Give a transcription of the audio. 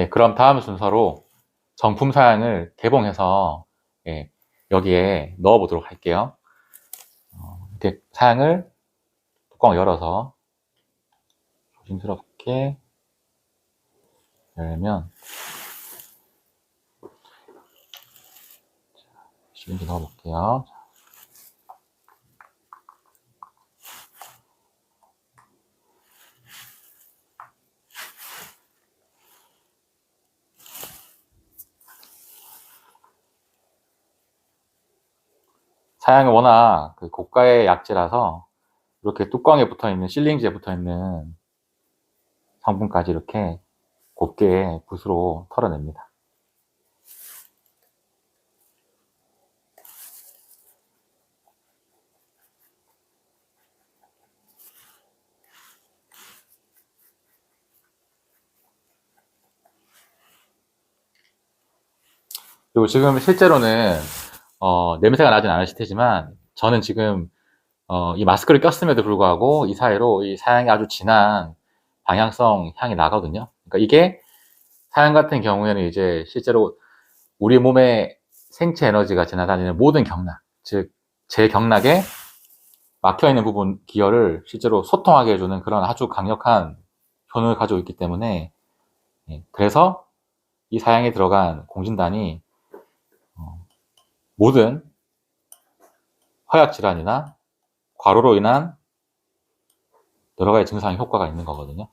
네, 그럼 다음 순서로 정품 사양을 개봉해서 예, 여기에 넣어 보도록 할게요. 어, 이렇게 사양을 뚜껑 열어서 조심스럽게 열면 시린지 넣어 볼게요. 사양은 워낙 그 고가의 약재라서 이렇게 뚜껑에 붙어 있는 실링지에 붙어 있는 성분까지 이렇게 곱게 붓으로 털어냅니다. 그리고 지금 실제로는 어, 냄새가 나진 않으실 테지만 저는 지금 어, 이 마스크를 꼈음에도 불구하고 이 사이로 이 사양이 아주 진한 방향성 향이 나거든요. 그러니까 이게 사양 같은 경우에는 이제 실제로 우리 몸의 생체 에너지가 지나다니는 모든 경락, 즉 제 경락에 막혀 있는 부분 기혈을 실제로 소통하게 해주는 그런 아주 강력한 효능을 가지고 있기 때문에 예, 그래서 이 사양에 들어간 공진단이 어, 모든 허약 질환이나 과로로 인한 여러 가지 증상 효과가 있는 거거든요.